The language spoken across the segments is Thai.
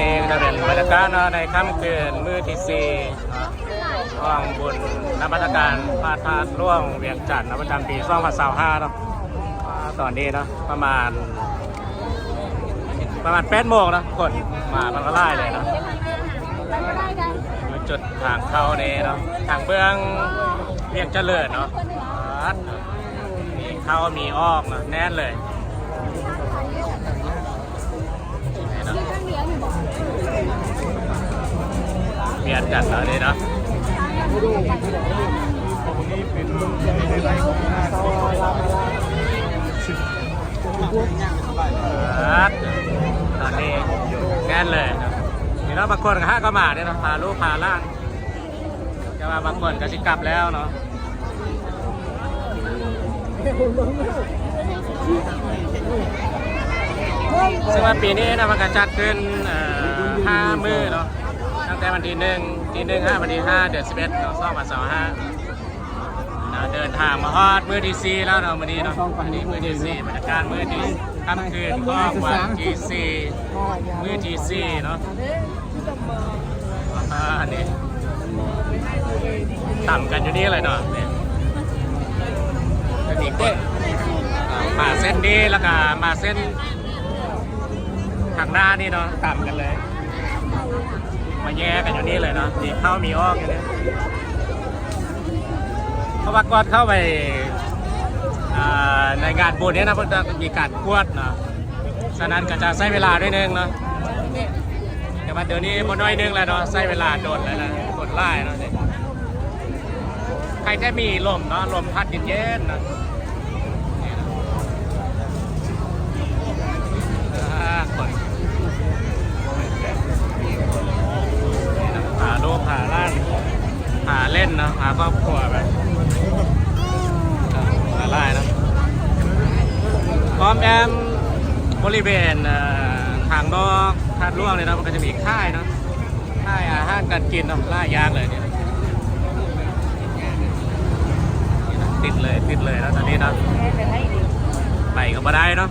นี้ก็จะเป็นบรรยากาศในค่ำคืนมือที่สี่ห้องบุญนมัสการพระธาตุร่วงเวียงจันทร์นะประจำปี2025เนาะอ่าตอนนี้เนาะประมาณ ประมาณ8โมงนะคนมามันก็ไล่เลยเนาะจุดทางเข้านี่เนาะทางเบื้องเวียงเจริญเนาะมีเข้ามีออกเนาะแน่นเลย เปลี่ยนกันแล้วนี่เนะครับตอนนี้แน่นเลยเนาะนี่เนาะบางคนก็ห้าก็มาเนี่ยเนาะพาลูกพาล้านจะมาบางคนก็สิกลับแล้วเนาะซึ่งว่าปีนี้นะมันก็จัดขึ้นห้ามือเนาะ งแต่วันที่หนึ่งที่หนึ่งห้าวันที่ห้าเดือนสิบเอ็ดเราซ่อมมาสองห้าเราเดินทางมาฮอดมือที่สี่แล้วเนาะวันนี้เนาะวันนี้มือที่สี่บรรยากาศมือที่ค่ำคืนของวันที่สี่มือที่สี่เนาะอ่าอันนี้ต่ำกันอยู่นี่เลยเนาะเนี่ยจะมีคนอ่ามาเส้นนี้แล้วก็มาเส้นทางหน้านี่เนาะต่ำกันเลย มาแย่กันอยู่นี่เลยเนาะมีเข้ามีออกอยู่เนี่ยเพราะว่าก่อนเข้าไปในงานบุญเนี่ยนะมันจะมีการกวดเนาะฉะนั้นก็จะใช้เวลาด้วยนึงเนาะแต่ว่าเดี๋ยวนี้มันน้อยนึงแล้วเนาะใช้เวลาโดนแล้วนะกดไล่เนาะใครจะมีลมเนาะลมพัดเย็นๆนะนี่นะอ่าคนหาลูกหาล้านหาเล่นเนาะหาครอบครัวไปหาไล่เนาะพร้อ มแอมบริเวณทางนอกทางล่วงเลยนะมันก็จะมีค่ายเนาะค่ายอาหารการกินเนาะล่ายางเลยเนี่ยติดเลยติดเลยแล้วตอนนี้เนาะไปก็มาได้เนาะ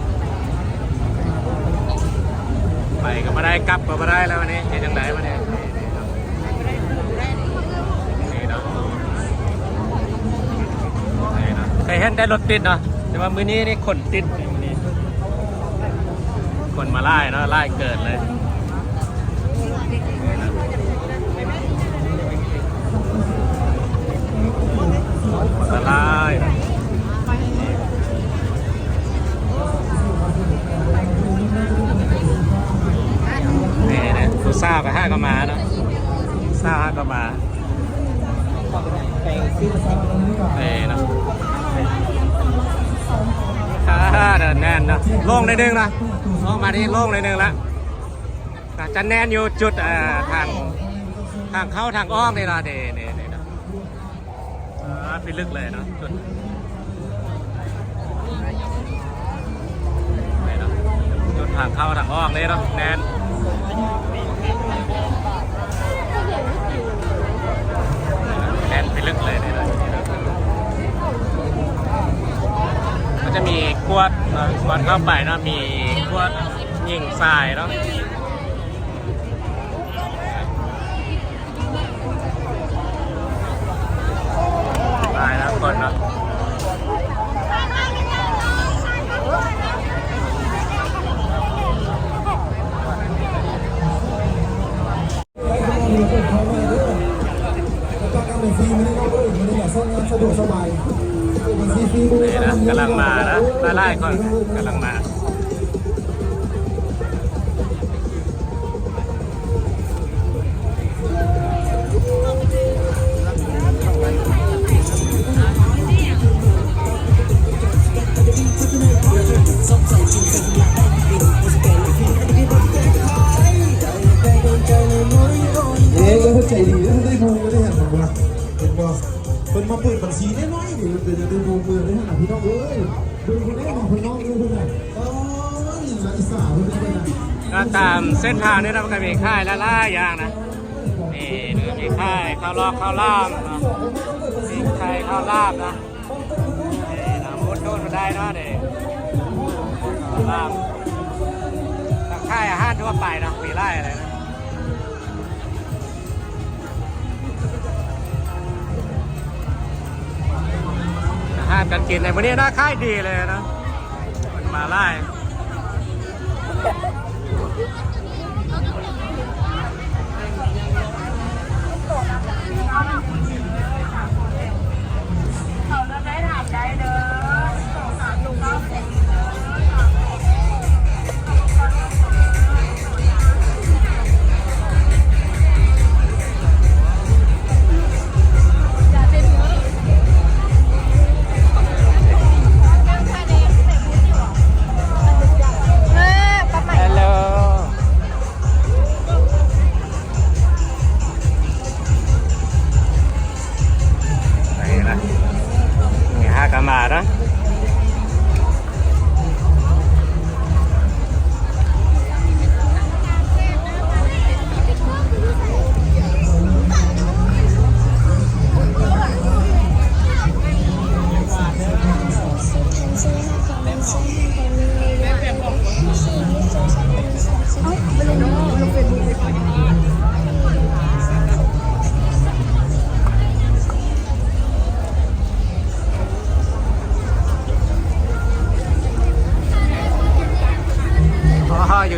ไปก็มาได้กลับก็มาได้แล้ววันนี้เห็นยังไงวันนี้นี่เคยเห็นได้รถติดเนาะแต่ว่ามื้อนี้นี่คนติด คนมาไล่เนาะไล่เกิดเลย อแน่นนะโล่งในอยนึงนะโล่งมาที่โล่งในอยนึงละจะแน่นอยู่จุดทางทางเข้าทางอ้อมนี่ละเดเดเดเนะอ่าไปลึกเลยเนาะจุดจุดทางเข้าทางอ้อมนี่เนาะแน่นแน่นไปลึกเลยเนี่ยนะมันจะมีกวด ก่อนเข้าไปนะมีกวดยิงทรายเนาะตายแล้วคนเนาะนี่นะกำลังมานะ ไล่ๆคนกำลังมาเอ๊ะก็ใจดีแล้วได้บูได้หันมาเห็นบ่เป็นมาเปิดบัญชีน้อยๆนี่มันเป็นได้บูเมืองได้หันพี่น้องเอ้ย ดูคนได้มาคนน้องเอ้ยคนไหนอ๋อนี่นะอีสานคนนี้นะก็ตามเส้นทางนี้นะมันก็มีค่ายละล่ายอย่างนะนี่นี่มีค่ายข้าวลอกข้าวล่ามนะมีค่ายข้าวลาบนะนี่นะมุดโดนมาได้เนาะเด็ข้าวลาบกับค่ายอาหารทั่วไปนะมีไล่อะไรนะ กันกินในวันนี้น่าค่ายดีเลยนะมันมาไล่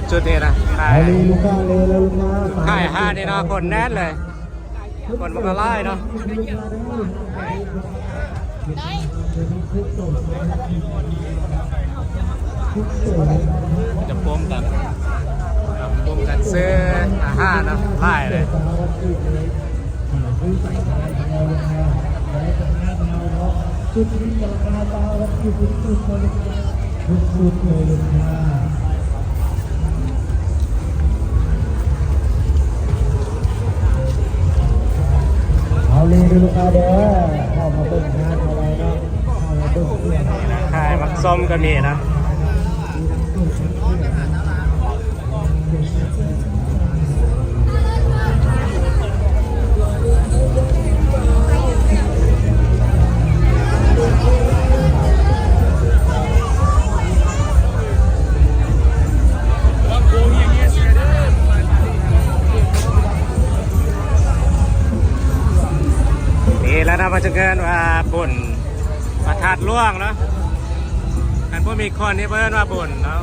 อ๋ออยู่จุดนี้นะค่ายเอาเลยลูกค้าเลยแล้วลูกค้าค่ายห้านี่เนาะคนแน่นเลย คนมันก็ไล่เนาะจะปมกันปมกันซื้ออาหารเนาะไล่เลยจุดนี้ราคาตาวัตถุดิบสุดเลยสุดเลยลูก ค้าเอลูกค้าเด้อเข้ามาเบิ่งงานอะไรเนาะเข้ามาเบิ่งเพื่อนค่ายมักส้มก็มีนะ นี่แล้วนะมาจะเกินว่าบุญประทัดล่วงเนาะอันพวกมีคนที่เพิ่นว่าบุญเนาะ